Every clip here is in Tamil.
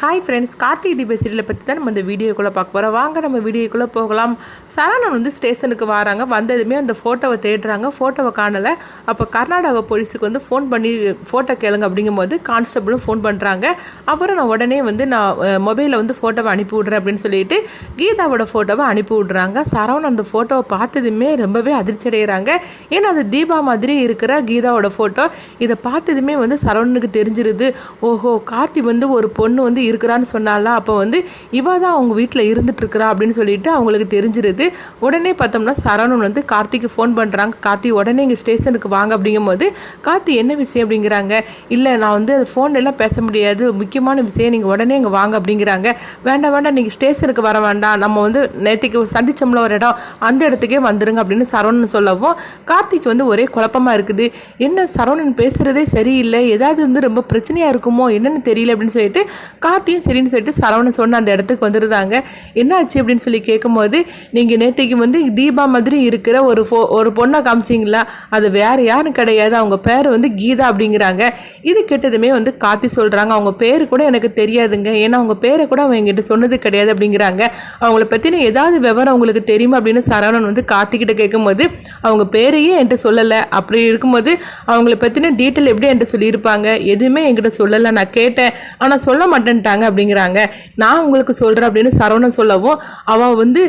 ஹாய் ஃப்ரெண்ட்ஸ் கார்த்திகை தீப சீரியலை பற்றி தான் நம்ம இந்த வீடியோக்குள்ளே பார்க்க போகிறோம் வாங்க நம்ம வீடியோக்குள்ளே போகலாம். சரவணன் வந்து ஸ்டேஷனுக்கு வராங்க. வந்ததுமே அந்த ஃபோட்டோவை தேடுறாங்க. ஃபோட்டோவை காணலை. அப்போ கர்நாடகா போலீஸுக்கு வந்து ஃபோன் பண்ணி ஃபோட்டோ கேளுங்க அப்படிங்கும்போது கான்ஸ்டபிளும் ஃபோன் பண்ணுறாங்க அப்புறம் நான் உடனே வந்து நான் மொபைலில் வந்து ஃபோட்டோவை அனுப்பி விட்றேன் அப்படின்னு சொல்லிட்டு கீதாவோட ஃபோட்டோவை அனுப்பி விட்றாங்க. சரவணன் அந்த ஃபோட்டோவை பார்த்ததுமே ரொம்பவே அதிர்ச்சி அடைகிறாங்க ஏன்னா அது தீபா மாதிரி இருக்கிற கீதாவோட ஃபோட்டோ இதை பார்த்ததுமே வந்து சரவணனுக்கு தெரிஞ்சிருது. ஓஹோ கார்த்தி வந்து ஒரு பொண்ணு வந்து இருக்கிறான்னு சொன்னால அப்போ வந்து இவ தான் அவங்க வீட்டில் இருந்துட்டுருக்குறா அப்படின்னு சொல்லிட்டு அவங்களுக்கு தெரிஞ்சிருது. உடனே பார்த்தோம்னா சரவணன் வந்து கார்த்திக்கு ஃபோன் பண்ணுறாங்க கார்த்தி உடனே இங்கே ஸ்டேஷனுக்கு வாங்க அப்படிங்கும்போது கார்த்தி என்ன விஷயம் அப்படிங்கிறாங்க? இல்லை நான் வந்து அது ஃபோன்லாம் பேச முடியாது. முக்கியமான விஷயம் நீங்கள் உடனே இங்கே வாங்க அப்படிங்கிறாங்க. வேண்டாம் வேண்டாம் நீங்கள் ஸ்டேஷனுக்கு வர வேண்டாம். நம்ம வந்து நேற்றுக்கு சந்திச்சோம்ல ஒரு இடம். அந்த இடத்துக்கே வந்துடுங்க அப்படின்னு சரவணன் சொல்லவும் கார்த்திக் வந்து ஒரே குழப்பமா இருக்குது. என்ன சரவணன் பேசுகிறதே சரியில்லை. ஏதாவது வந்து ரொம்ப பிரச்சனையாக இருக்குமோ? என்னென்னு தெரியல அப்படின்னு சொல்லிட்டு எல்லாத்தையும் சரின்னு சொல்லிட்டு சரவணன் சொன்ன அந்த இடத்துக்கு வந்துருந்தாங்க. என்ன ஆச்சு அப்படின்னு சொல்லி கேட்கும்போது நீங்கள் நேற்றுக்கு வந்து தீபா மாதிரி இருக்கிற ஒரு ஃபோ ஒரு பொண்ணை காமிச்சிங்களா? அது வேறு யாரும் கிடையாது. அவங்க பேர் வந்து கீதா அப்படிங்கிறாங்க. இது கெட்டதுமே வந்து கார்த்தி சொல்கிறாங்க அவங்க பேர் கூட எனக்கு தெரியாதுங்க. ஏன்னா அவங்க பேரை கூட அவங்க எங்கிட்ட சொன்னது கிடையாது அப்படிங்கிறாங்க. அவங்கள பற்றின ஏதாவது விவரம் அவங்களுக்கு தெரியுமா அப்படின்னு சரவணன் வந்து கார்த்திகிட்ட கேட்கும்போது அவங்க பேரையே என்கிட்ட சொல்லலை. அப்படி இருக்கும்போது அவங்கள பற்றின டீட்டெயில் எப்படி என்கிட்ட சொல்லியிருப்பாங்க? எதுவுமே என்கிட்ட சொல்லலை. நான் கேட்டேன். ஆனால் சொல்ல மாட்டேன்ட்டாங்க அப்படிங்கிறாங்க. நான் உங்களுக்கு சொல்கிறேன் அப்படின்னு சரவணன் சொல்லவும் அவள் வந்து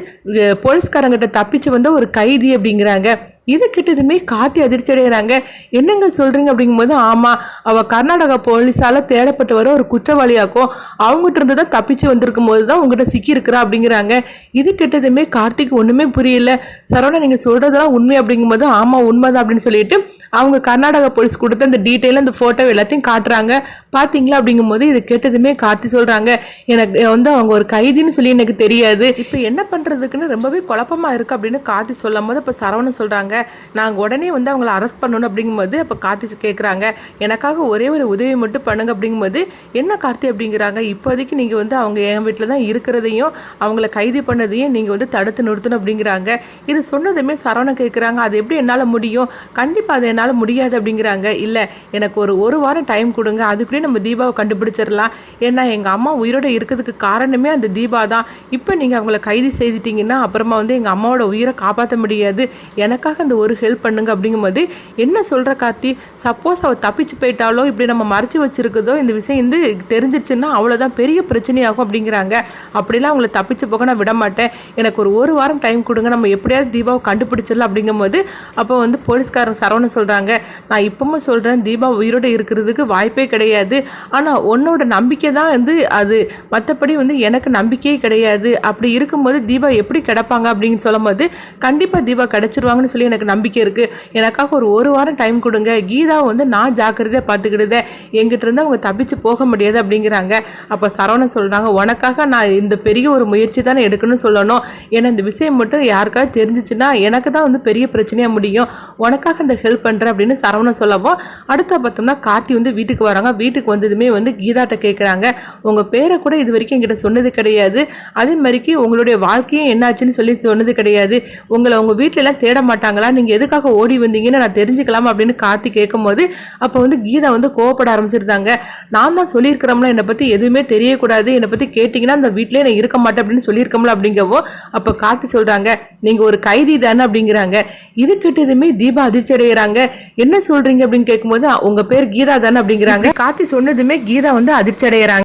போலீஸ்காரங்கிட்ட தப்பிச்சு வந்த ஒரு கைதி அப்படிங்கிறாங்க. இது கிட்டதுமே கார்த்தி அதிர்ச்சி அடைகிறாங்க. என்னங்க சொல்கிறீங்க அப்படிங்கும்போது ஆமாம் அவள் கர்நாடகா போலீஸால் தேடப்பட்டு வர ஒரு குற்றவாளியாக்கும் அவங்ககிட்ட இருந்து தான் தப்பிச்சு வந்திருக்கும் போது தான் உங்ககிட்ட சிக்கியிருக்கிறா அப்படிங்கிறாங்க. இது கிட்டதுமே கார்த்திக் ஒன்றுமே புரியல. சரவணா நீங்கள் சொல்கிறதெல்லாம் உண்மை அப்படிங்கும்போது ஆமாம் உண்மை தான் அப்படின்னு சொல்லிட்டு அவங்க கர்நாடகா போலீஸ் கொடுத்த அந்த டீட்டெயில் அந்த ஃபோட்டோ எல்லாத்தையும் காட்டுறாங்க. பார்த்தீங்களா அப்படிங்கும்போது இது கேட்டதுமே கார்த்தி சொல்கிறாங்க எனக்கு வந்து அவங்க ஒரு கைதின்னு சொல்லி எனக்கு தெரியாது. இப்போ என்ன பண்ணுறதுக்குன்னு ரொம்பவே குழப்பமாக இருக்குது அப்படின்னு கார்த்தி சொல்லும் போது இப்போ சரவணன் சொல்கிறாங்க நாங்கள் உடனே வந்து அவங்கள அரெஸ்ட் பண்ணணும் அப்படிங்கும்போது அப்போ கார்த்தி கேட்குறாங்க எனக்காக ஒரே ஒரு உதவி மட்டும் பண்ணுங்க அப்படிங்கும்போது என்ன கார்த்தி? அப்படிங்கிறாங்க. இப்போதைக்கு நீங்கள் வந்து அவங்க என் வீட்டில் தான் இருக்கிறதையும் அவங்கள கைது பண்ணதையும் நீங்கள் வந்து தடுத்து நிறுத்தணும் அப்படிங்கிறாங்க. இது சொன்னதுமே சரவணன் கேட்குறாங்க அது எப்படி என்னால் முடியும்? கண்டிப்பாக அது என்னால் முடியாது அப்படிங்கிறாங்க. இல்லை எனக்கு ஒரு ஒரு வாரம் டைம் கொடுங்க. அதுக்குள்ளேயே நம்ம தீபாவை கண்டுபிடிச்சிடலாம். ஏன்னா எங்கள் அம்மா உயிரோட இருக்கிறதுக்கு காரணமே அந்த தீபா தான். இப்போ நீங்கள் அவங்கள கைது செய்துட்டீங்கன்னா அப்புறமா வந்து எங்கள் அம்மாவோட உயிரை காப்பாற்ற முடியாது. எனக்காக அந்த ஒரு ஹெல்ப் பண்ணுங்க அப்படிங்கும்போது என்ன சொல்கிற கார்த்தி? சப்போஸ் அவள் தப்பிச்சு போயிட்டாலோ இப்படி நம்ம மறைச்சு வச்சிருக்குதோ இந்த விஷயம் வந்து தெரிஞ்சிருச்சுன்னா அவ்வளோதான் பெரிய பிரச்சனையாகும் அப்படிங்கிறாங்க. அப்படிலாம் அவங்கள தப்பிச்சு போக நான் விட மாட்டேன். எனக்கு ஒரு ஒரு வாரம் டைம் கொடுங்க. நம்ம எப்படியாவது தீபாவை கண்டுபிடிச்சிடலாம் அப்படிங்கும்போது அப்போ வந்து போலீஸ்காரங்க சரவணன் சொல்கிறாங்க நான் இப்போவும் சொல்கிறேன் தீபா உயிரோடு இருக்கிறதுக்கு வாய்ப்பே கிடையாது. ஆனால் உன்னோட நம்பிக்கை தான் வந்து அது. மற்றபடி வந்து எனக்கு நம்பிக்கையே கிடையாது. அப்படி இருக்கும்போது தீபா எப்படி கிடப்பாங்க அப்படின்னு சொல்லும்போது கண்டிப்பாக தீபா கிடச்சிருவாங்கன்னு சொல்லி எனக்கு நம்பிக்கை இருக்குது எனக்காக ஒரு ஒரு வாரம் டைம் கொடுங்க. கீதாவை வந்து நான் ஜாக்கிரதையாக பார்த்துக்கிடுதேன். எங்கிட்ட இருந்து அவங்க தப்பிச்சு போக முடியாது அப்படிங்கிறாங்க. அப்போ சரவணன் சொல்கிறாங்க உனக்காக நான் இந்த பெரிய ஒரு முயற்சி தானே எடுக்கணும்னு சொல்லணும். ஏன்னா இந்த விஷயம் மட்டும் யாருக்காவது தெரிஞ்சிச்சுன்னா எனக்கு தான் வந்து பெரிய பிரச்சனையாக முடியும். உனக்காக இந்த ஹெல்ப் பண்ணுறேன் அப்படின்னு சரவணன் சொல்லவும் அடுத்த பார்த்தோம்னா கார்த்தி வந்து வீட்டுக்கு வராங்க. வீட்டுக்கு வந்ததுமே வந்து கீதாட்ட கேட்குறாங்க உங்கள் பேரை கூட இது வரைக்கும் என்கிட்ட சொன்னது கிடையாது. அதே மாதிரிக்கு உங்களுடைய வாழ்க்கையும் என்னாச்சுன்னு சொல்லி சொன்னது கிடையாது. உங்களை உங்கள் வீட்டிலலாம் தேட மாட்டாங்க. மாட்டாங்களா நீங்கள் எதுக்காக ஓடி வந்தீங்கன்னு நான் தெரிஞ்சுக்கலாம் அப்படின்னு கார்த்தி கேட்கும்போது அப்போ வந்து கீதா வந்து கோவப்பட ஆரம்பிச்சிருந்தாங்க. நான் தான் சொல்லியிருக்கிறோம்ல என்னை பற்றி எதுவுமே தெரியக்கூடாது. என்னை பற்றி கேட்டிங்கன்னா அந்த வீட்டிலே நான் இருக்க மாட்டேன் அப்படின்னு சொல்லியிருக்கோம்ல அப்படிங்கவோ அப்போ கார்த்தி சொல்கிறாங்க நீங்கள் ஒரு கைதி தானே அப்படிங்கிறாங்க. இது கிட்டதுமே தீபா அதிர்ச்சி அடைகிறாங்க. என்ன சொல்கிறீங்க அப்படின்னு கேட்கும்போது உங்கள் பேர் கீதா தானே அப்படிங்கிறாங்க. கார்த்தி சொன்னதுமே கீதா வந்து அதிர்ச்சி அடைகிறாங்க.